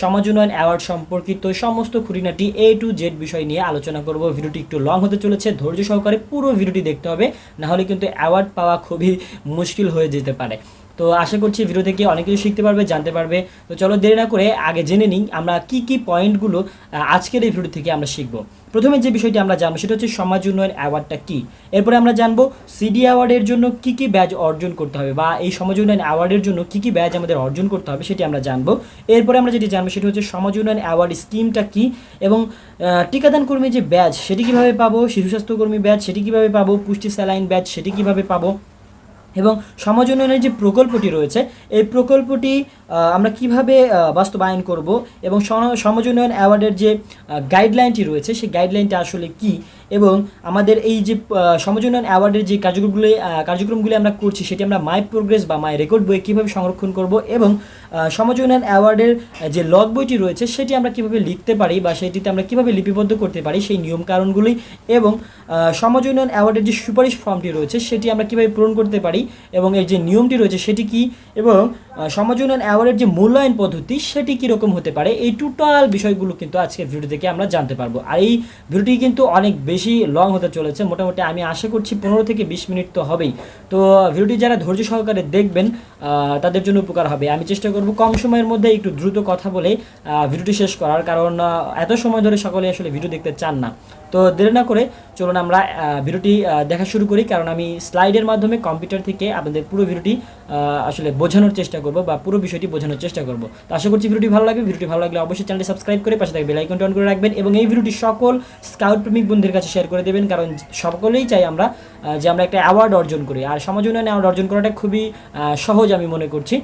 সমাজ উন্নয়ন অ্যাওয়ার্ড সম্পর্কিত সমস্ত খুঁটিনাটি এ টু জেড বিষয় নিয়ে আলোচনা করব। ভিডিওটি একটু লং হতে চলেছে, ধৈর্য সহকারে পুরো ভিডিওটি দেখতে হবে নাহলে কিন্তু অ্যাওয়ার্ড পাওয়া খুবই মুশকিল হয়ে যেতে পারে। তো আশা করছি ভিডিও থেকে অনেক কিছু শিখতে পারবে, জানতে পারবে। তো চলো দেরি না করে আগে জেনে নিই আমরা কি কি পয়েন্টগুলো আজকের এই ভিডিও থেকে আমরা শিখব। প্রথমে যে বিষয়টি আমরা জানব সেটা হচ্ছে সমাজ উন্নয়ন অ্যাওয়ার্ডটা কি? এরপরে আমরা জানব সিডি অ্যাওয়ার্ডের জন্য কি কি ব্যাজ অর্জন করতে হবে বা এই সমাজ উন্নয়ন অ্যাওয়ার্ডের জন্য কি কি ব্যাজ আমাদের অর্জন করতে হবে সেটি আমরা জানব। এরপরে আমরা যেটি জানব সেটা হচ্ছে সমাজ উন্নয়ন অ্যাওয়ার্ড স্কিমটা কি এবং টিকাদান কর্মী যে ব্যাজ সেটি কীভাবে পাবো শিশু স্বাস্থ্যকর্মী ব্যাজ সেটি কীভাবে পাবো, পুষ্টি স্যালাইন ব্যাজ সেটি কীভাবে পাবো? এবং সমাজ উন্নয়নের যে প্রকল্পটি রয়েছে, এই প্রকল্পটি আমরা কীভাবে বাস্তবায়ন করব এবং সম- সমাজ উন্নয়ন অ্যাওয়ার্ডের যে গাইডলাইনটি রয়েছে, সেই গাইডলাইনটি আসলে কি? এবং আমাদের এই যে সমাজ উন্নয়ন অ্যাওয়ার্ডের যে কার্যক্রমগুলি কার্যক্রমগুলি আমরা করছি, সেটি আমরা মাই প্রোগ্রেস বা মাই রেকর্ড বইয়ে কীভাবে সংরক্ষণ করব এবং আহ, সমাজ উন্নয়ন অ্যাওয়ার্ডের যে লগ বইটি রয়েছে সেটি আমরা কীভাবে লিখতে পারি বা সেটিতে আমরা কীভাবে লিপিবদ্ধ করতে পারি সেই নিয়মকানুনগুলি এবং আহ, সমাজ উন্নয়ন অ্যাওয়ার্ডের যে সুপারিশ ফর্মটি রয়েছে সেটি আমরা কীভাবে পূরণ করতে পারি এবং এর যে নিয়মটি রয়েছে সেটি কি এবং সমাজ উন্নয়ন অ্যাওয়ার্ডের যে মূল্যায়ন পদ্ধতি সেটি কীরকম হতে পারে এই টোটাল বিষয়গুলো কিন্তু আজকের ভিডিও থেকে আমরা জানতে পারব। আর এই ভিডিওটি কিন্তু অনেক বেশি লং হতে চলেছে মোটামুটি আমি আশা করছি পনেরো থেকে বিশ মিনিট তো হবেই। তো ভিডিওটি যারা ধৈর্য সহকারে দেখবেন তাদের জন্য উপকার হবে। আমি চেষ্টা করব কম সময়ের মধ্যে একটু দ্রুত কথা বলে ভিডিওটি শেষ করার, কারণ এত সময় ধরে সকলে আসলে ভিডিও দেখতে চান না। তো দেরি না করে চলুন আমরা ভিডিওটি দেখা শুরু করি। কারণ আমি স্লাইডের মাধ্যমে কম্পিউটার থেকে আপনাদের পুরো ভিডিওটি আসলে বোঝানোর চেষ্টা করব বা পুরো বিষয়টি বোঝানোর চেষ্টা করব। তো আশা করছি ভিডিওটি ভালো লাগবে। ভিডিওটি ভালো লাগলে অবশ্যই চ্যানেলটি সাবস্ক্রাইব করে পাশে থাকবে আইকনটি অন করে রাখবেন এবং এই ভিডিওটি সকল স্কাউট প্রেমিক বন্ধুদের কাছে শেয়ার করে দেবেন। কারণ সকলেই চাই আমরা যে আমরা একটা অ্যাওয়ার্ড অর্জন করি। আর সমাজ উন্নয়ন অ্যাওয়ার্ড অর্জন করাটা খুবই সহজ আমি মনে করছি।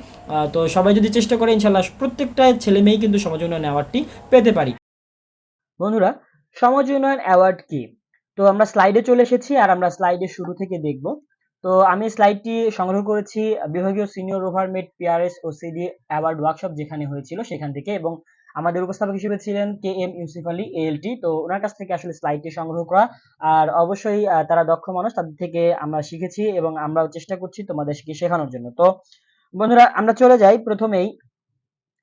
তো সবাই যদি চেষ্টা করে ইনশাল্লাহ প্রত্যেকটা ছেলে মেয়েই কিন্তু সমাজ উন্নয়ন অ্যাওয়ার্ডটি পেতে পারি। বন্ধুরা সমাজ উন্নয়ন অ্যাওয়ার্ড কি? তো আমরা স্লাইডে চলে এসেছি আর আমরা স্লাইডের শুরু থেকে দেখব। তো আমি স্লাইডটি সংগ্রহ করেছি বিভাগীয় সিনিয়র ওভারমেট পিআরএস ও সিডি অ্যাওয়ার্ড ওয়ার্কশপ যেখানে হয়েছিল সেখান থেকে এবং আমাদের উপস্থাপক হিসেবে ছিলেন K M Yusuf Ali ALT তো ওনার কাছ থেকে আসলে স্লাইডটি সংগ্রহ করা আর অবশ্যই তারা দক্ষ মানুষ, তাদের থেকে আমরা শিখেছি এবং আমরাও চেষ্টা করছি তোমাদেরকে শেখানোর জন্য। তো বন্ধুরা, আমরা চলে যাই প্রথমেই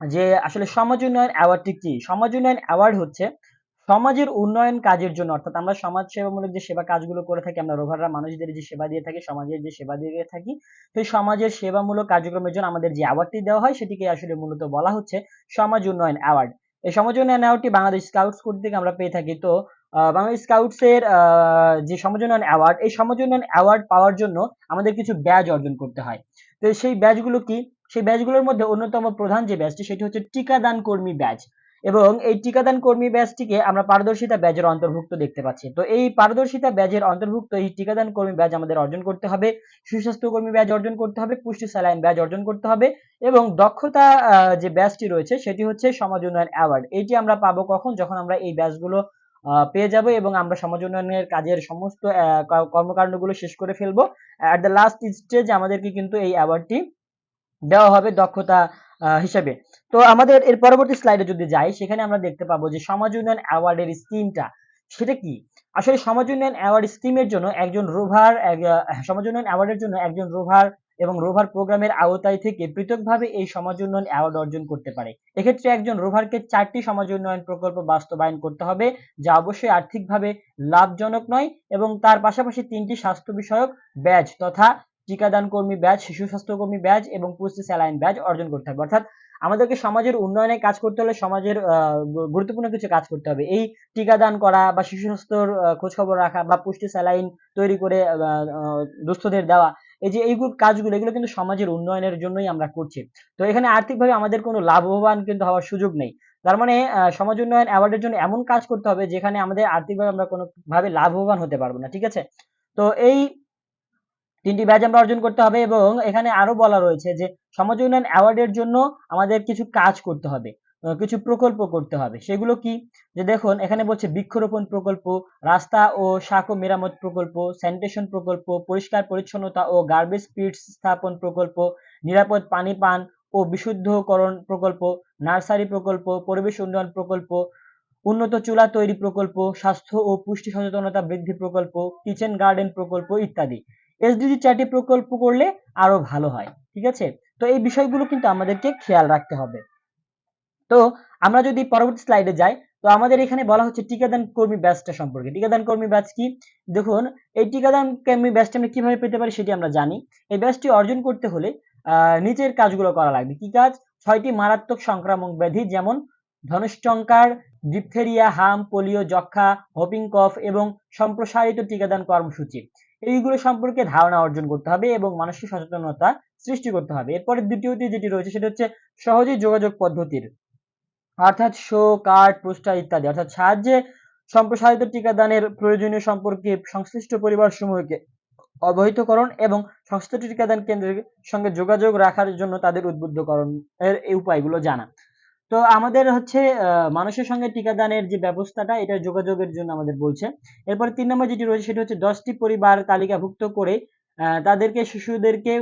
যে আসলে সমাজ উন্নয়ন অ্যাওয়ার্ডটি কি? সমাজ উন্নয়ন অ্যাওয়ার্ড হচ্ছে সমাজের উন্নয়ন কাজের জন্য অর্থাৎ আমরা সমাজ সেবামূলক যে সেবা কাজগুলো করে থাকি আমরা রোভাররা মানুষদের যে সেবা দিয়ে থাকি সমাজের যে সেবা দিয়ে থাকি সেই সমাজের সেবামূলক কার্যক্রমের জন্য আমাদের যে অ্যাওয়ার্ডটি দেওয়া হয় সেটিকে আসলে মূলত বলা হচ্ছে সমাজ উন্নয়ন অ্যাওয়ার্ড এই সমাজ উন্নয়ন অ্যাওয়ার্ডটি বাংলাদেশ স্কাউটস কোড থেকে আমরা পেয়ে থাকি। তো বাংলাদেশ স্কাউটস এর আহ, যে সমাজ উন্নয়ন অ্যাওয়ার্ড এই সমাজ উন্নয়ন অ্যাওয়ার্ড পাওয়ার জন্য আমাদের কিছু ব্যাজ অর্জন করতে হয়। তো সেই ব্যাজগুলো কি? সেই ব্যাজগুলোর মধ্যে অন্যতম প্রধান যে ব্যাজটি সেটি হচ্ছে টিকাদান কর্মী ব্যাজ এবং এই টিকাদান কর্মী ব্যাজটিকে আমরা পারদর্শিতা ব্যাজের অন্তর্ভুক্ত দেখতে পাচ্ছি। তো এই পারদর্শিতা ব্যাজের অন্তর্ভুক্ত এই টিকাদান কর্মী ব্যাজ আমাদের অর্জন করতে হবে, সুস্বাস্থ্য কর্মী ব্যাজ অর্জন করতে হবে, পুষ্টি স্যালাইন ব্যাজ অর্জন করতে হবে এবং দক্ষতা যে ব্যাজটি রয়েছে সেটি হচ্ছে সমাজ উন্নয়ন অ্যাওয়ার্ড। এটি আমরা পাবো কখন? যখন আমরা এই ব্যাজগুলো পেয়ে যাব এবং আমরা সমাজ উন্নয়নের কাজের সমস্ত কর্মকাণ্ডগুলো শেষ করে ফেলব। অ্যাট দ্য লাস্ট স্টেজ আমাদেরকে কিন্তু এই অ্যাওয়ার্ডটি দেওয়া হবে দক্ষতা হিসেবে। তো আমাদের এর পরবর্তী স্লাইডে যদি যাই, সেখানে আমরা দেখতে পাবো যে সমাজ উন্নয়ন অ্যাওয়ার্ডের স্কিমটা সেটা কি? আসলে সমাজ উন্নয়ন অ্যাওয়ার্ড স্কিমের জন্য একজন রোভার সমাজ উন্নয়ন অ্যাওয়ার্ডের জন্য একজন রোভার এবং রোভার প্রোগ্রামের আওতায় থেকে পৃথকভাবে এই সমাজ উন্নয়ন অ্যাওয়ার্ড অর্জন করতে পারে। এক্ষেত্রে একজন রোভারকে চারটি সমাজ উন্নয়ন প্রকল্প বাস্তবায়ন করতে হবে, যা অবশ্যই আর্থিকভাবে লাভজনক নয় এবং তার পাশাপাশি তিনটি স্বাস্থ্য বিষয়ক ব্যাজ তথা টিকাদান কর্মী ব্যাজ শিশু স্বাস্থ্য কর্মী ব্যাজ এবং পুষ্টি স্যালাইন ব্যাজ অর্জন করতে হবে। অর্থাৎ আমাদেরকে সমাজের উন্নয়নে কাজ করতে হলে সমাজের গুরুত্বপূর্ণ কিছু কাজ করতে হবে। এই টিকাদান করা বা শিশু স্বাস্থ্যর খোঁজ খবর রাখা বা পুষ্টি স্যালাইন তৈরি করে দুস্থদের দেওয়া, এই যে এইগুলো কাজগুলো, এগুলো কিন্তু সমাজের উন্নয়নের জন্যই আমরা করছি। তো এখানে আর্থিকভাবে আমাদের কোনো লাভবান কিন্তু হওয়ার সুযোগ নেই। তার মানে সমাজ উন্নয়ন অ্যাওয়ার্ডের জন্য এমন কাজ করতে হবে যেখানে আমাদের আর্থিকভাবে আমরা কোনোভাবে লাভবান হতে পারব না, ঠিক আছে? তো এই তিনটি ব্যাজ আমরা অর্জন করতে হবে এবং এখানে আরও বলা রয়েছে যে সমাজ উন্নয়ন অ্যাওয়ার্ডের জন্য আমাদের কিছু কাজ করতে হবে কিছু প্রকল্প করতে হবে। সেগুলো কি? যে দেখুন, এখানে বলছে বৃক্ষরোপণ প্রকল্প, রাস্তা ও শাক মেরামত প্রকল্প স্যানিটেশন প্রকল্প, পরিষ্কার পরিচ্ছন্নতা ও গার্বেজ পিটস স্থাপন প্রকল্প, নিরাপদ পানি পান ও বিশুদ্ধকরণ প্রকল্প, নার্সারি প্রকল্প, পরিবেশ উন্নয়ন প্রকল্প, উন্নত চুলা তৈরি প্রকল্প, স্বাস্থ্য ও পুষ্টি সচেতনতা বৃদ্ধি প্রকল্প কিচেন গার্ডেন প্রকল্প ইত্যাদি। এসডিজি চারটি প্রকল্প করলে আরও ভালো হয়, ঠিক আছে? তো এই বিষয়গুলো কিন্তু আমাদেরকে খেয়াল রাখতে হবে। তো আমরা যদি পরবর্তী স্লাইডে যাই, তো আমাদের এখানে বলা হচ্ছে টিকাদান কর্মী ব্যাচটা সম্পর্কে। টিকাদান কর্মী ব্যাচ কি? দেখুন, এই টিকাদান কর্মী ব্যাচটা আমরা কীভাবে পেতে পারি সেটি আমরা জানি। এই ব্যাচটি অর্জন করতে হলে নিচের কাজগুলো করা লাগবে। কি কাজ? ছয়টি মারাত্মক সংক্রামক ব্যাধি, যেমন ধনুষ্টঙ্কার ডিপথেরিয়া, হাম, পোলিও যক্ষা হোপিং কফ এবং সম্প্রসারিত টিকাদান কর্মসূচি। এইগুলো সম্পর্কে ধারণা অর্জন করতে হবে এবং মানসিক সচেতনতা সৃষ্টি করতে হবে। এরপরে দ্বিতীয়টি যেটি রয়েছে সেটা হচ্ছে সহজেই যোগাযোগ পদ্ধতির। অর্থাৎ শো, কার্ড, পোস্টার ইত্যাদি। অর্থাৎ সাহায্যে সম্প্রসারিত টিকাদানের প্রয়োজনীয় সম্পর্কে সংশ্লিষ্ট পরিবারসমূহকে অবহিতকরণ এবং সংশ্লিষ্ট টিকাদান কেন্দ্রের সঙ্গে যোগাযোগ রাখার জন্য তাদের উদ্বুদ্ধকরণ এর এই উপায়গুলো জানা। তো আমাদের হচ্ছে মানুষের সঙ্গে টিকাদানের যে ব্যবস্থাটা, এটা যোগাযোগের জন্য আমাদের বলছে। এরপর তিন নম্বর যেটি রয়েছে, সেটা হচ্ছে দশটি পরিবার তালিকাভুক্ত করে তাদেরকে শিশুদেরকে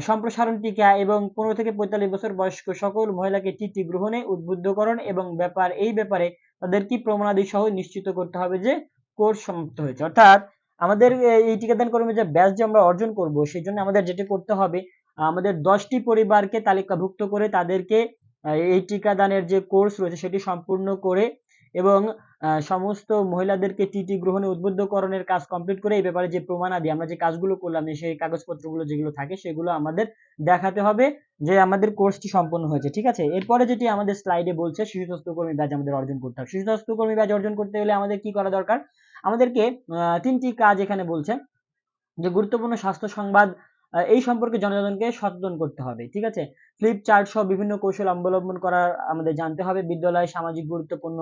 সম্প্রসারণ টিকা এবং পনেরো থেকে পঁয়তাল্লিশ বছর বয়স্ক সকল মহিলাকে টিটি গ্রহণে উদ্বুদ্ধকরণ এবং ব্যাপার, এই ব্যাপারে তাদের কি প্রমাণাদি সহ নিশ্চিত করতে হবে যে কোর্স সমাপ্ত হয়েছে। অর্থাৎ আমাদের এই- টিকাদান কর্মী যে ব্যাচ যে আমরা অর্জন করব, সেই জন্য আমাদের যেটা করতে হবে, আমাদের দশটি পরিবারকে তালিকাভুক্ত করে তাদেরকে এই টিকাদানের যে কোর্স রয়েছে সেটি সম্পূর্ণ করে এবং সমস্ত মহিলাদেরকে টিটি গ্রহণে উদ্বুদ্ধকরণের কাজ কমপ্লিট করে এই ব্যাপারে যে প্রমাণাদি আমরা যে কাজগুলো করলাম সেই কাগজপত্রগুলো যেগুলো থাকে সেগুলো আমাদের দেখাতে হবে যে আমাদের কোর্সটি সম্পন্ন হয়েছে, ঠিক আছে? এরপরে যেটি আমাদের স্লাইডে বলছে শিশু স্বাস্থ্যকর্মী ব্যাচ আমাদের অর্জন করতে হবে। শিশু স্বাস্থ্যকর্মী ব্যাচ অর্জন করতে হলে আমাদের কি করা দরকার? আমাদেরকে তিনটি কাজ এখানে বলছে। যে গুরুত্বপূর্ণ স্বাস্থ্য সংবাদ এই সম্পর্কে জনসাধারণকে সচেতন করতে হবে, ঠিক আছে? ফ্লিপ চার্ট সহ বিভিন্ন কৌশল অবলম্বন করার আমাদের জানতে হবে, বিদ্যালয়ে সামাজিক গুরুত্বপূর্ণ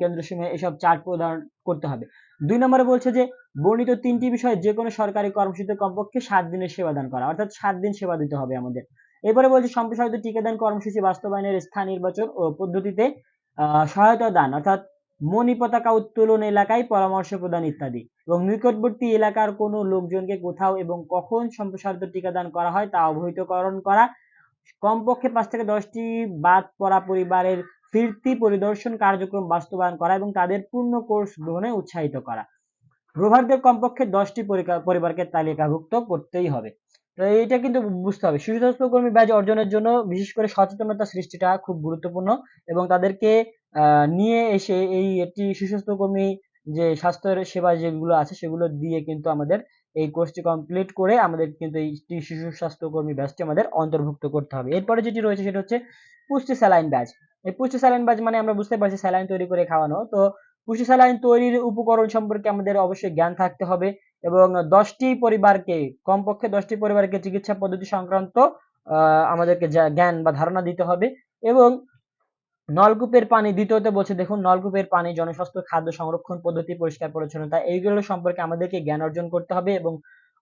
কেন্দ্রসমূহে এসব চার্ট প্রদান করতে হবে। দুই নম্বরে বলছে যে, বর্ণিত তিনটি বিষয়ে যে কোনো সরকারি কর্মসূচিতে কমপক্ষে সাত দিনের সেবা দান করা, অর্থাৎ সাত দিন সেবা দিতে হবে আমাদের। এরপরে বলছে, সম্প্রসারিত টিকাদান কর্মসূচি বাস্তবায়নের স্থান নির্বাচন ও পদ্ধতিতে সহায়তা দান, অর্থাৎ মণি পতাকা উত্তোলন এলাকায় পরামর্শ প্রদান ইত্যাদি। এবং নিকটবর্তী এলাকার কোনো লোকজনকে কোথাও এবং কখন সম্প্রসারিত টিকাদান করা হয় তা অবহিতকরণ করা, কমপক্ষে পাঁচ থেকে দশটি বাদ পড়া পরিবারের ফিরতি পরিদর্শন কার্যক্রম বাস্তবায়ন করা এবং তাদের পূর্ণ কোর্স গ্রহণে উৎসাহিত করা। রোভারদের কমপক্ষে দশটি পরিবারকে তালিকাভুক্ত করতেই হবে। তো এইটা কিন্তু বুঝতে হবে। শিশু স্বাস্থ্য কর্মী ব্যাচ অর্জনের জন্য বিশেষ করে সচেতনতা সৃষ্টিটা খুব গুরুত্বপূর্ণ এবং তাদেরকে নিয়ে এসে এই একটি শিশু স্বাস্থ্য কর্মী যে স্বাস্থ্যের সেবা যেগুলো আছে সেগুলো দিয়ে কিন্তু আমাদের এই কোর্সটি কমপ্লিট করে আমাদের কিন্তু এই শিশু স্বাস্থ্য কর্মী ব্যাচটি আমাদের অন্তর্ভুক্ত করতে হবে। এরপরে যেটি রয়েছে সেটা হচ্ছে পুষ্টি স্যালাইন ব্যাচ। এই পুষ্টি স্যালাইন ব্যাচ মানে আমরা বুঝতে পারছি স্যালাইন তৈরি করে খাওয়ানো। তো পুষ্টি স্যালাইন তৈরির উপকরণ সম্পর্কে আমাদের অবশ্যই জ্ঞান থাকতে হবে এবং দশটি পরিবারকে, কমপক্ষে দশটি পরিবারকে চিকিৎসা পদ্ধতি সংক্রান্ত আমাদেরকে জ্ঞান বা ধারণা দিতে হবে এবং নলকূপের পানি, দ্বিতীয়তে বলছে দেখুন, নলকূপের পানি, জনস্বাস্থ্য, খাদ্য সংরক্ষণ পদ্ধতি, পরিষ্কার পরিচ্ছন্নতা, এইগুলো সম্পর্কে আমাদেরকে জ্ঞান অর্জন করতে হবে এবং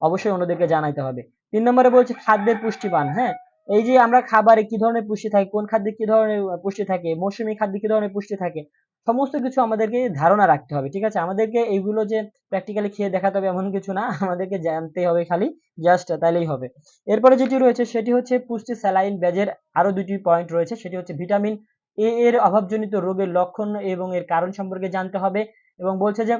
অবশ্যই অন্যদেরকে জানাইতে হবে। তিন নম্বরে বলছে খাদ্যের পুষ্টিপান হ্যাঁ? এই যে আমরা খাবারে কি ধরনের পুষ্টি থাকে, কোন খাদ্যে কি ধরনের পুষ্টি থাকে, মৌসুমী খাদ্যে কি ধরনের পুষ্টি থাকে সমস্ত কিছু আমাদেরকে ধারণা রাখতে হবে, ঠিক আছে? আমাদেরকে এইগুলো যে প্র্যাকটিক্যালি খেয়ে দেখাতে হবে এমন কিছু না, আমাদেরকে জানতে হবে খালি জাস্ট তাইলেই হবে। এরপরে যেটি রয়েছে সেটি হচ্ছে পুষ্টি স্যালাইন ব্যাজের আরও দুটি পয়েন্ট রয়েছে, সেটি হচ্ছে ভিটামিন এ এর অভাবজনিত রোগের লক্ষণ এবং এর কারণ সম্পর্কে জানতে হবে এবং বলছে যে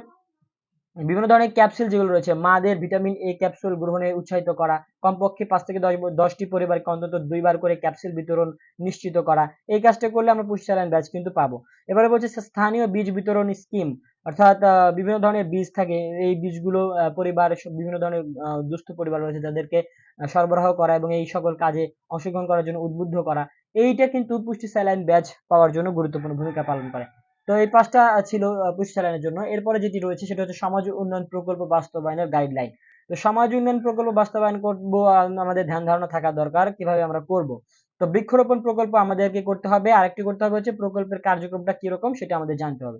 বিভিন্ন ধরনের ক্যাপসুল যেগুলো রয়েছে, মাদের ভিটামিন এ ক্যাপসুল গ্রহণে উৎসাহিত করা, কমপক্ষে পাঁচ থেকে দশ, দশটি পরিবারকে অন্তত দুইবার করে ক্যাপসুল বিতরণ নিশ্চিত করা, এই কাজটা করলে আমরা পুষ্টি স্যালাইন ব্যাচ কিন্তু পাবো। এবারে বলছে স্থানীয় বীজ বিতরণ স্কিম অর্থাৎ বিভিন্ন ধরনের বীজ থাকে, এই বীজগুলো পরিবার বিভিন্ন ধরনের দুস্থ পরিবার রয়েছে যাদেরকে সরবরাহ করা এবং এই সকল কাজে অংশগ্রহণ করার জন্য উদ্বুদ্ধ করা, এইটা কিন্তু পুষ্টি স্যালাইন ব্যাচ পাওয়ার জন্য গুরুত্বপূর্ণ ভূমিকা পালন করে। তো এই পাঁচটা ছিল আহ, পুষ্টি স্যালাইনের জন্য। এরপরে যেটি রয়েছে সেটা হচ্ছে সমাজ উন্নয়ন প্রকল্প বাস্তবায়নের গাইডলাইন তো সমাজ উন্নয়ন প্রকল্প বাস্তবায়ন করব আমাদের ধ্যান ধারণা থাকা দরকার কীভাবে আমরা করব। তো বৃক্ষরোপণ প্রকল্প আমাদেরকে করতে হবে আরেকটি করতে হবে হচ্ছে প্রকল্পের কার্যক্রমটা কীরকম সেটা আমাদের জানতে হবে।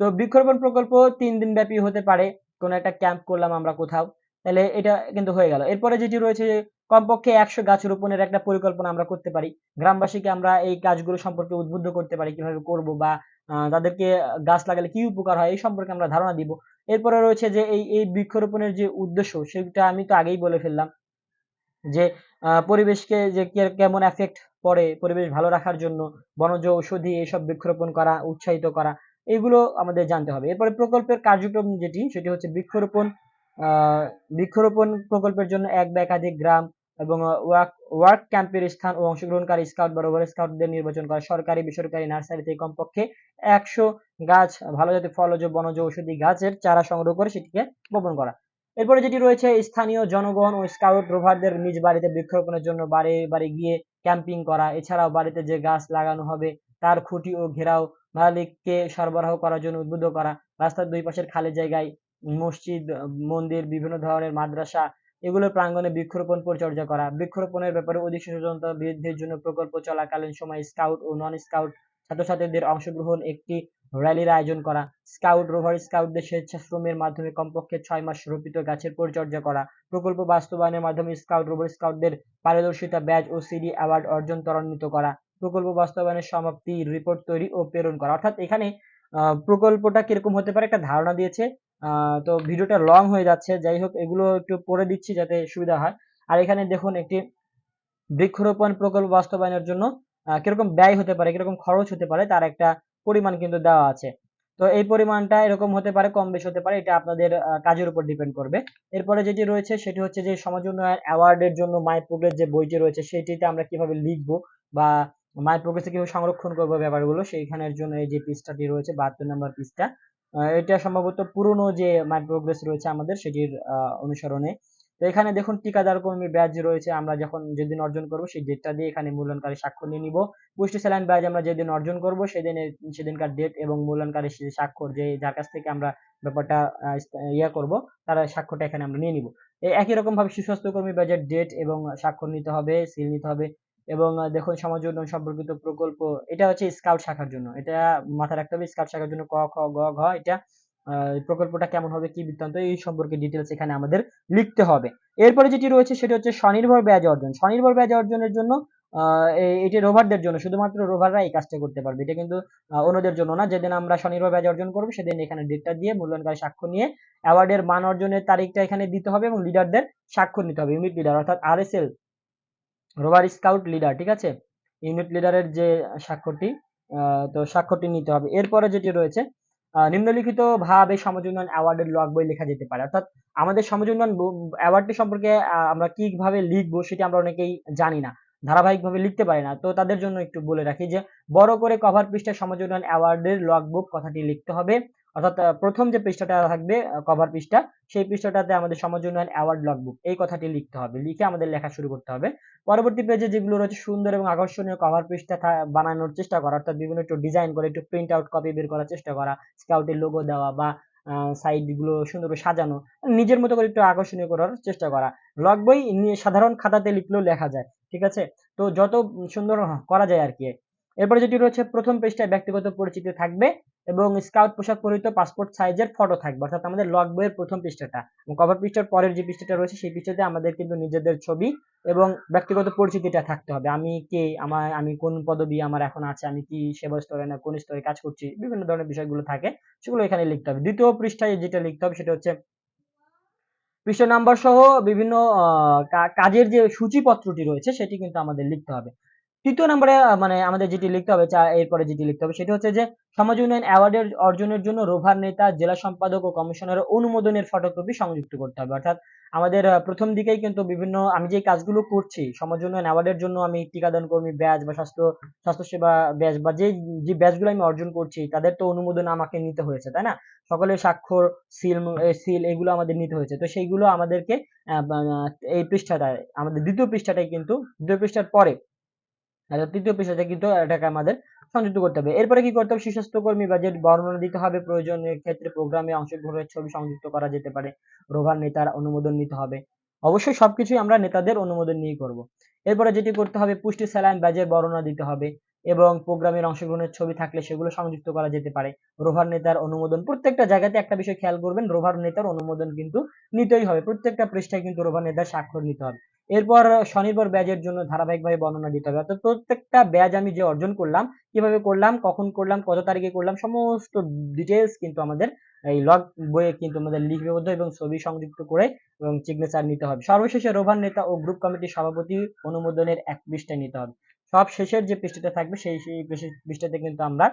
তো বৃক্ষরোপণ প্রকল্প তিন দিন ব্যাপী হতে পারে কোনো একটা ক্যাম্প করলাম আমরা কোথাও তাহলে এটা কিন্তু হয়ে গেল। এরপরে যেটি রয়েছে কমপক্ষে একশো গাছ রোপণের একটা পরিকল্পনা আমরা করতে পারি। গ্রামবাসীকে আমরা এই কাজগুলো সম্পর্কে উদ্বুদ্ধ করতে পারি কীভাবে করব বা তাদেরকে গাছ লাগালে কি উপকার হয় এই সম্পর্কে আমরা ধারণা দিব। এরপরে রয়েছে যে এই এই বৃক্ষরোপণের যে উদ্দেশ্য, সেটা আমি তো আগেই বলে ফেললাম যে পরিবেশকে যে কেমন এফেক্ট পড়ে পরিবেশ ভালো রাখার জন্য, বনজ ঔষধি এইসব বৃক্ষরোপণ করা, উৎসাহিত করা, এগুলো আমাদের জানতে হবে। এরপরে প্রকল্পের কার্যক্রম যেটি, সেটি হচ্ছে বৃক্ষরোপণ বৃক্ষরোপণ প্রকল্পের জন্য এক বা একাধিক গ্রাম এবং ওয়ার্ক ক্যাম্পের স্থান ও অংশগ্রহণকারী স্কাউট বা রোভার স্কাউটদের নির্বাচন করা। সরকারি, বেসরকারি নার্সারি থেকে কমপক্ষে একশো গাছ, ভালো জাতের ফলজ বনজ ঔষধি গাছের চারা সংগ্রহ করে সেটিকে বপন করা। এরপরে যেটি রয়েছে, স্থানীয় জনগণ ও স্কাউট রোভারদের নিজ বাড়িতে বৃক্ষরোপণের জন্য বাড়ি বাড়ি গিয়ে ক্যাম্পিং করা। এছাড়াও বাড়িতে যে গাছ লাগানো হবে, তার খুঁটি ও ঘেরাও মালিককে সরবরাহ করার জন্য উদ্বুদ্ধ করা। রাস্তার দুই পাশের খালি জায়গায় মসজিদ, মন্দির, বিভিন্ন ধরনের মাদ্রাসা এগুলোর প্রাঙ্গনে বৃক্ষরোপণ পরিচর্যা করা। বৃক্ষরোপণের ব্যাপারে অধিক সচেতনতা বৃদ্ধির জন্য প্রকল্প চলাকালীন সময় স্কাউট ও নন স্কাউট ছাত্রছাত্রীদের অংশগ্রহণ একটি র্যালির আয়োজন করা। স্কাউট রোভার স্কাউটদের স্বেচ্ছাশ্রমের মাধ্যমে কমপক্ষে ছয় মাস রোপিত গাছের পরিচর্যা করা। প্রকল্প বাস্তবায়নের মাধ্যমে স্কাউট, রোভার স্কাউটদের পারদর্শিতা ব্যাজ ও সিডি অ্যাওয়ার্ড অর্জন ত্বরান্বিত করা। প্রকল্প বাস্তবায়নের সমাপ্তি রিপোর্ট তৈরি ও প্রেরণ করা। অর্থাৎ এখানে প্রকল্পটা কীরকম হতে পারে একটা ধারণা দিয়েছে তো ভিডিওটা লং হয়ে যাচ্ছে। যাই হোক, এগুলো একটু পড়ে দিচ্ছি যাতে সুবিধা হয়। আর এখানে দেখুন, একটি বৃক্ষরোপণ প্রকল্প বাস্তবায়নের জন্য কীরকম ব্যয় হতে পারে, কীরকম খরচ হতে পারে, তার একটা পরিমাণ কিন্তু দেওয়া আছে। তো এই পরিমাণটা এরকম হতে পারে, কম বেশি হতে পারে, এটা আপনাদের কাজের উপর ডিপেন্ড করবে। এরপরে যেটি রয়েছে, সেটি হচ্ছে যে সমাজ উন্নয়ন অ্যাওয়ার্ডের জন্য মাই প্রোগ্রেস যে বইটি রয়েছে, সেটিতে আমরা কীভাবে লিখব বা মাই প্রোগ্রেসে কীভাবে সংরক্ষণ করব ব্যাপারগুলো, সেইখানের জন্য এই যে পৃষ্ঠাটি রয়েছে, বাহাত্তর নম্বর পৃষ্ঠা এটা সম্ভবত পুরনো যে মাই প্রোগ্রেস রয়েছে আমাদের সেটির অনুসরণে। তো এখানে দেখুন টিকাদার কর্মী ব্যাজ রয়েছে। আমরা যখন যেদিন অর্জন করব সেই ডেটটা দিয়ে এখানে মূল্যায়নকারী স্বাক্ষর নিয়ে নিব। পুষ্টি স্যালাইন ব্যাজ আমরা যেদিন অর্জন করব সেদিন, সেদিনকার ডেট এবং মূল্যায়নকারী স্বাক্ষর যে, যার কাছ থেকে আমরা ব্যাপারটা ইয়া করব, তার স্বাক্ষরটা এখানে আমরা নিয়ে নিব। একই রকম ভাবে সুস্বাস্থ্য কর্মী ব্যাজের ডেট এবং স্বাক্ষর নিতে হবে সিল নিতে হবে। এবং দেখুন সমাজ উন্নয়ন সম্পর্কিত প্রকল্প, এটা হচ্ছে স্কাউট শাখার জন্য। এটা মাথায় রাখতে হবে স্কাউট শাখার জন্য ক, খ, গ, ঘ, এটা প্রকল্পটা কেমন হবে, কি বৃত্তান্ত, এই সম্পর্কে ডিটেলস এখানে আমাদের লিখতে হবে। এরপরে যেটি রয়েছে সেটা হচ্ছে স্বনির্ভর ব্যাজ অর্জন। স্বনির্ভর ব্যাজ অর্জনের জন্য এটি রোভারদের জন্য, শুধুমাত্র রোভাররা এই কাজটা করতে পারবে। এটা কিন্তু অন্যদের জন্য না। যেদিন আমরা স্বনির্ভর ব্যাজ অর্জন করব, সেদিন এখানে ডেটটা দিয়ে মূল্যায়নকারী সাক্ষ্য নিয়ে অ্যাওয়ার্ডের মান অর্জনের তারিখটা এখানে দিতে হবে এবং লিডারদের স্বাক্ষর নিতে হবে। ইউনিট লিডার অর্থাৎ আরএসএল রোভার স্কাউট লিডার, ঠিক আছে? ইউনিট লিডারের যে স্বাক্ষরটি তো স্বাক্ষরটি নিতে হবে। এরপরে যেটি রয়েছে নিম্নলিখিত ভাবে উন্নয়ন অ্যাওয়ার্ডের লগ বই লেখা যেতে পারে। অর্থাৎ আমাদের উন্নয়ন অ্যাওয়ার্ডটি সম্পর্কে আমরা কীভাবে লিখব সেটি আমরা অনেকেই জানি না, ধারাবাহিকভাবে লিখতে পারি না। তো তাদের জন্য একটু বলে রাখি যে, বড় করে কভার পৃষ্ঠায় উন্নয়ন অ্যাওয়ার্ডের লগ বুক কথাটি লিখতে হবে। অর্থাৎ প্রথম যে পৃষ্ঠাটা থাকবে কভার পৃষ্ঠা, সেই পৃষ্ঠাটাতে আমাদের সমাজ উন্নয়ন অ্যাওয়ার্ড লগ বুক এই কথাটি লিখতে হবে, লিখে আমাদের লেখা শুরু করতে হবে। পরবর্তী পেজে যেগুলো রয়েছে, সুন্দর এবং আকর্ষণীয় কভার পৃষ্ঠা বানানোর চেষ্টা করা, অর্থাৎ বিভিন্ন একটু ডিজাইন করে, একটু প্রিন্ট আউট কপি বের করার চেষ্টা করা স্কাউটের লোগো দেওয়া বা সাইডগুলো সুন্দর করে সাজানো, নিজের মতো করে একটু আকর্ষণীয় করার চেষ্টা করা। লগ বই সাধারণ খাতাতে লিখলেও লেখা যায়, ঠিক আছে? তো যত সুন্দর করা যায় আর কি। এরপরে যেটি রয়েছে, প্রথম পেজটায় ব্যক্তিগত পরিচিতি থাকবে এবং স্কাউট পোশাক পরিহিত পাসপোর্ট সাইজের ফটো থাকবে। অর্থাৎ আমাদের লগ বইয়ের প্রথম পৃষ্ঠাটা কভার পৃষ্ঠার পরের যে পৃষ্ঠাটা রয়েছে, সেই পৃষ্ঠাতে আমাদের কিন্তু নিজেদের ছবি এবং ব্যক্তিগত পরিচিতিটা থাকতে হবে। আমি কে? আমার, আমি কোন পদবি আমার এখন আছে? আমি কি সেবা স্তরে না কোন স্তরে কাজ করছি? বিভিন্ন ধরনের বিষয়গুলো থাকে, সেগুলো এখানে লিখতে হবে। দ্বিতীয় পৃষ্ঠায় যেটা লিখতে হবে, সেটা হচ্ছে পৃষ্ঠা নাম্বার সহ বিভিন্ন কাজের যে সূচিপত্রটি রয়েছে, সেটি কিন্তু আমাদের লিখতে হবে। তৃতীয় নম্বরে মানে আমাদের যেটি লিখতে হবে এরপরে যেটি লিখতে হবে, সেটি হচ্ছে যে, সমাজ উন্নয়ন অ্যাওয়ার্ডের অর্জনের জন্য রোভার নেতা, জেলা সম্পাদক ও কমিশনারের অনুমোদনের ফটোকপি সংযুক্ত করতে হবে। অর্থাৎ আমাদের প্রথম দিকেই কিন্তু বিভিন্ন, আমি যে কাজগুলো করছি, সমাজ উন্নয়ন অ্যাওয়ার্ডের জন্য আমি টিকাদান কর্মী ব্যাচ বা স্বাস্থ্য, স্বাস্থ্যসেবা ব্যাচ বা যে যে ব্যাচগুলো আমি অর্জন করছি, তাদের তো অনুমোদন আমাকে নিতে হয়েছে, তাই না? সকলের স্বাক্ষর, সিল সিল, এগুলো আমাদের নিতে হয়েছে। তো সেইগুলো আমাদেরকে এই পৃষ্ঠাটায়, আমাদের দ্বিতীয় পৃষ্ঠাটাই কিন্তু, দ্বিতীয় পৃষ্ঠার পরে তৃতীয় পৃষ্ঠাতে কিন্তু এটাকে আমাদের সংযুক্ত করতে হবে। এরপরে কি করতে হবে? সুস্বাস্থ্য কর্মী বাজেট বর্ণনা দিতে হবে। প্রয়োজনের ক্ষেত্রে প্রোগ্রামে অংশগ্রহণের ছবি সংযুক্ত করা যেতে পারে। রোভার নেতার অনুমোদন নিতে হবে। অবশ্যই সবকিছুই আমরা নেতাদের অনুমোদন নিয়ে করব। এরপরে যেটি করতে হবে, পুষ্টি, স্যালাইন ব্যাজের বর্ণনা দিতে হবে এবং প্রোগ্রামের অংশগ্রহণের ছবি থাকলে সেগুলো সংযুক্ত করা যেতে পারে। রোভার নেতার অনুমোদন, প্রত্যেকটা জায়গাতে একটা বিষয় খেয়াল করবেন, রোভার নেতার অনুমোদন কিন্তু নিতেই হবে। প্রত্যেকটা পৃষ্ঠায় কিন্তু রোভার নেতার স্বাক্ষর নিতে হবে। এরপর স্বনির্ভর ব্যাজের জন্য ধারাবাহিকভাবে বর্ণনা দিতে হবে। অর্থাৎ প্রত্যেকটা ব্যাজ আমি যে অর্জন করলাম, কীভাবে করলাম, কখন করলাম, কত তারিখে করলাম, সমস্ত ডিটেলস কিন্তু আমাদের এই লগ বইয়ে কিন্তু আমাদের লিপিবদ্ধ এবং ছবি সংযুক্ত করে এবং সিগনেচার নিতে হবে। সর্বশেষে রোভার নেতা ও গ্রুপ কমিটির সভাপতি অনুমোদনের এক পৃষ্ঠায় নিতে হবে। সব শেষের যে পৃষ্ঠাটা থাকবে, সেই সেই পৃষ্ঠাতে কিন্তু আমরা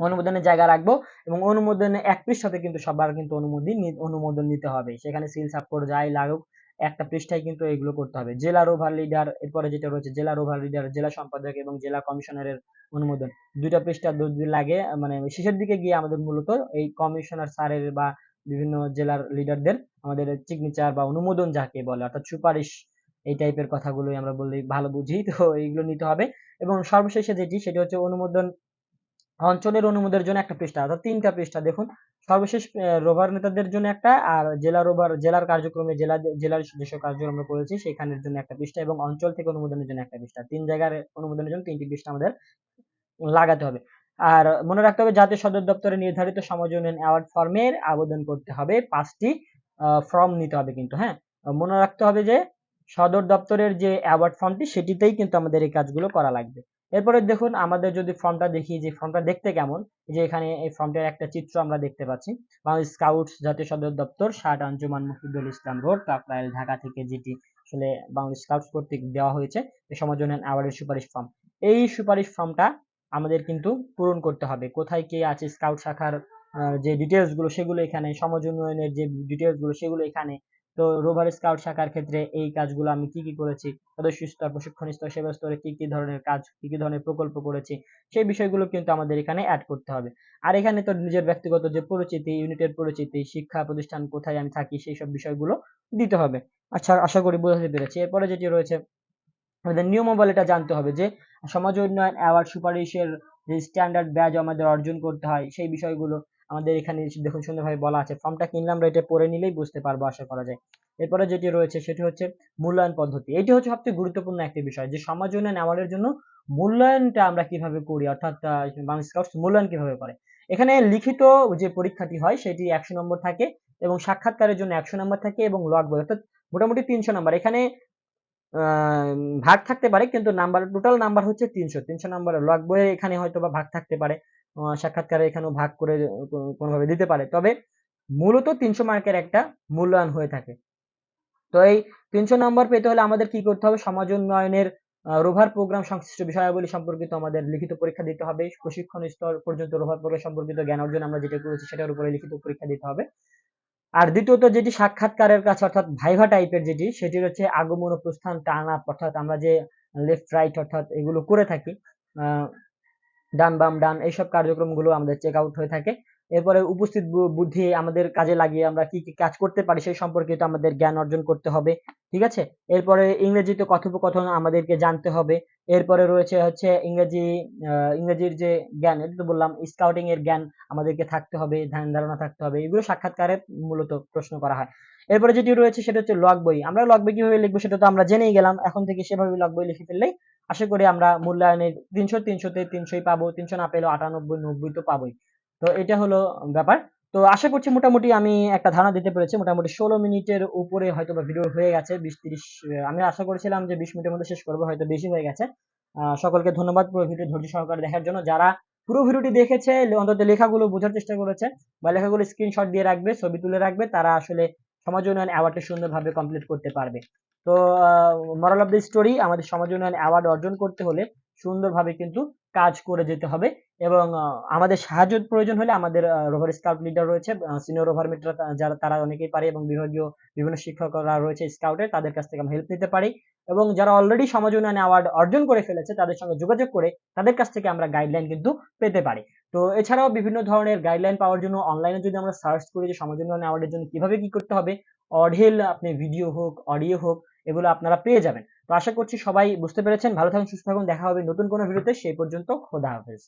অনুমোদনের জায়গা রাখব এবং অনুমোদনে এক পৃষ্ঠাতে কিন্তু সবার কিন্তু অনুমোদন অনুমোদন নিতে হবে। সেখানে সিল সাপ করে যাই লাগুক একটা পৃষ্ঠায় কিন্তু এগুলো করতে হবে। জেলা রোভার লিডার, এরপরে যেটা রয়েছে, জেলা রোভার লিডার, জেলা সম্পাদক এবং জেলা কমিশনারের অনুমোদন। দুইটা পৃষ্ঠা যদি লাগে মানে শেষের দিকে গিয়ে আমাদের মূলত এই কমিশনার স্যারের বা বিভিন্ন জেলার লিডারদের আমাদের সিগনেচার বা অনুমোদন যাকে বলে, অর্থাৎ সুপারিশ, এই টাইপের কথাগুলোই আমরা বললেই ভালো বুঝি। তো এইগুলো নিতে হবে। এবং সর্বশেষে যেটি, সেটি হচ্ছে অনুমোদন অঞ্চলের অনুমোদনের জন্য একটা পৃষ্ঠা, অর্থাৎ তিনটা পৃষ্ঠা। দেখুন সর্বশেষ রোভার নেতাদের জন্য একটা আর জেলা রোভার, জেলার কার্যক্রমে জেলা, জেলার যেসব কার্যক্রম আমরা করেছি সেখানের জন্য একটা পৃষ্ঠা এবং অঞ্চল থেকে অনুমোদনের জন্য একটা পৃষ্ঠা। তিন জায়গার অনুমোদনের জন্য তিনটি পৃষ্ঠা আমাদের লাগাতে হবে। আর মনে রাখতে হবে জাতীয় সদর দপ্তরে নির্ধারিত সমাজ উন্নয়ন অ্যাওয়ার্ড ফর্মের আবেদন করতে হবে। পাঁচটি ফর্ম নিতে হবে কিন্তু হ্যাঁ? মনে রাখতে হবে যে সদর দপ্তরের যে অ্যাওয়ার্ড ফর্মটি সেটিতেই কিন্তু আমাদের এই কাজগুলো করা লাগবে। এরপরে দেখুন আমাদের যদি ফর্মটা দেখি যে ফর্মটা দেখতে কেমন যে এখানে এই ফর্মটার একটা চিত্র আমরা দেখতে পাচ্ছি। বাংলাদেশ স্কাউটস জাতীয় সদর দপ্তর ষাট আঞ্জুমান মুফিদুল ইসলাম রোড কাকরাইল, ঢাকা থেকে যেটি আসলে বাংলাদেশ স্কাউটস কর্তৃক দেওয়া হয়েছে সমাজ উন্নয়ন অ্যাওয়ার্ডের সুপারিশ ফর্ম এই সুপারিশ ফর্মটা আমাদের কিন্তু পূরণ করতে হবে। কোথায় কে আছে স্কাউট শাখার যে ডিটেলসগুলো, সেগুলো এখানে, সমাজ উন্নয়নের যে ডিটেলসগুলো, সেগুলো এখানে তো রোভার স্কাউট শাখার ক্ষেত্রে এই কাজগুলো আমি কি কি করেছি? সদস্য স্তর, প্রশিক্ষণ স্তর, সেবা স্তরে কি কি ধরনের কাজ, কি কি ধরনের প্রকল্প করেছি, সেই বিষয়গুলো কিন্তু আমাদের এখানে অ্যাড করতে হবে। আর এখানে তো নিজের ব্যক্তিগত যে পরিচিতি, ইউনিটের পরিচিতি, শিক্ষা প্রতিষ্ঠান কোথায় আমি থাকি, সেই সব বিষয়গুলো দিতে হবে। আচ্ছা আশা করি বোঝাতে পেরেছি। এরপরে যেটি রয়েছে, আমাদের নিয়মাবলী এটা জানতে হবে যে সমাজ উন্নয়ন অ্যাওয়ার্ড সুপারিশের যে স্ট্যান্ডার্ড ব্যাজ আমাদের অর্জন করতে হয়, সেই বিষয়গুলো আমাদের এখানে দেখুন সুন্দরভাবে বলা আছে। ফর্মটা কিনলাম এটা পড়ে নিলেই বুঝতে পারব, আশা করা যায়। এরপরে যেটি রয়েছে সেটি হচ্ছে মূল্যায়ন পদ্ধতি। এটি হচ্ছে সবচেয়ে গুরুত্বপূর্ণ একটি বিষয় যে সমাজ উন্নয়ন অ্যাওয়ার্ডের জন্য মূল্যায়নটা আমরা কীভাবে করি, অর্থাৎ বাংলাদেশ স্কাউটস মূল্যায়ন কীভাবে করে। এখানে লিখিত যে পরীক্ষাটি হয় সেটি একশো নম্বর থাকে এবং সাক্ষাৎকারের জন্য একশো নম্বর থাকে এবং লগ বই, অর্থাৎ মোটামুটি তিনশো নম্বর। এখানে ভাগ থাকতে পারে কিন্তু নাম্বার টোটাল নাম্বার হচ্ছে তিনশো। তিনশো নাম্বারের লগ বইয়ে এখানে হয়তো বা ভাগ থাকতে পারে। সাক্ষাৎকারে এখানেও ভাগ করে কোনোভাবে দিতে পারে। তবে মূলত তিনশো মার্কের একটা মূল্যায়ন হয়ে থাকে। তো এই তিনশো নম্বর পেতে হলে আমাদের কি করতে হবে? সমাজ উন্নয়নের রোভার প্রোগ্রাম, সংশ্লিষ্ট বিষয়াবলী সম্পর্কিত আমাদের লিখিত পরীক্ষা দিতে হবে। প্রশিক্ষণ স্তর পর্যন্ত রোভার প্রোগ্রাম সম্পর্কিত জ্ঞান অর্জন আমরা যেটা করেছি সেটার উপরে লিখিত পরীক্ষা দিতে হবে। আর দ্বিতীয়ত যেটি সাক্ষাৎকারের কাছে অর্থাৎ ভাইভা টাইপের যেটি সেটি হচ্ছে আগমন ও প্রস্থান আপ অর্থাৎ আমরা যে লেফট রাইট অর্থাৎ এগুলো করে থাকি ডান বাম ডান এইসব কার্যক্রমগুলো আমাদের চেক আউট হয়ে থাকে। এরপরে উপস্থিত বুদ্ধি আমাদের কাজে লাগিয়ে আমরা কি কি কাজ করতে পারি সেই সম্পর্কিত আমাদের জ্ঞান অর্জন করতে হবে, ঠিক আছে? এরপরে ইংরেজিতে কথোপকথন আমাদেরকে জানতে হবে। এরপরে রয়েছে হচ্ছে ইংরেজি ইংরেজির যে জ্ঞান, এটা তো বললাম স্কাউটিং এর জ্ঞান আমাদেরকে থাকতে হবে, ধ্যান ধারণা থাকতে হবে, এগুলো সাক্ষাৎকারে মূলত প্রশ্ন করা হয়। এরপরে যেটি রয়েছে সেটা হচ্ছে লগ বই। আমরা লগ বই কীভাবে লিখব সেটা তো আমরা জেনেই গেলাম, এখন থেকে সেভাবে লগ বই লিখে ফেললেই আশা করি আমরা মূল্যায়নের তিনশো, তিনশোতে তিনশোই পাবো, তিনশো না পেলেও আটানব্বই, নব্বই তো পাবোই। তো এটা হলো ব্যাপার। তো আশা করছি মোটামুটি আমি একটা ধারণা দিতে পেরেছি, মোটামুটি ষোলো মিনিটের উপরে হয়তো বা ভিডিও হয়ে গেছে, বিশ, তিরিশ আমি আশা করেছিলাম যে বিশ মিনিটের মধ্যে শেষ করব, হয়তো বেশি হয়ে গেছে। সকলকে ধন্যবাদ পুরো ভিডিও ধৈর্য সহকারে দেখার জন্য। যারা পুরো ভিডিওটি দেখেছে অন্তত লেখাগুলো বোঝার চেষ্টা করেছে বা লেখাগুলো স্ক্রিনশট দিয়ে রাখবে, ছবি তুলে রাখবে, তারা আসলে সমাজ উন্নয়ন অ্যাওয়ার্ডটা সুন্দরভাবে কমপ্লিট করতে পারবে। তো মরাল অফ দ্য স্টোরি আমাদের সমাজ উন্নয়ন অ্যাওয়ার্ড অর্জন করতে হলে সুন্দরভাবে কিন্তু কাজ করে যেতে হবে এবং আমাদের সাহায্য প্রয়োজন হলে আমাদের রোভার স্কাউট লিডার রয়েছে সিনিয়র রোভার মিটার যারা, তারা অনেকেই পারে এবং বিভাগীয় বিভিন্ন শিক্ষকরা রয়েছে স্কাউটের তাদের কাছ থেকে আমরা হেল্প নিতে পারি এবং যারা অলরেডি সমাজ উন্নয়ন অ্যাওয়ার্ড অর্জন করে ফেলেছে, তাদের সঙ্গে যোগাযোগ করে তাদের কাছ থেকে আমরা গাইডলাইন কিন্তু পেতে পারি। তো, এছাড়াও বিভিন্ন ধরনের গাইডলাইন পাওয়ার জন্য অনলাইনে যদি আমরা সার্চ করি যে সমাজ উন্নয়ন অ্যাওয়ার্ডের জন্য কীভাবে কি করতে হবে, অঢেল আপনি ভিডিও হোক অডিও হোক এগুলো আপনারা পেয়ে যাবেন। তো আশা করছি সবাই বুঝতে পেরেছেন। ভালো থাকুন, সুস্থ থাকুন। দেখা হবে নতুন কোনো ভিডিওতে। সেই পর্যন্ত খোদা হাফেজ।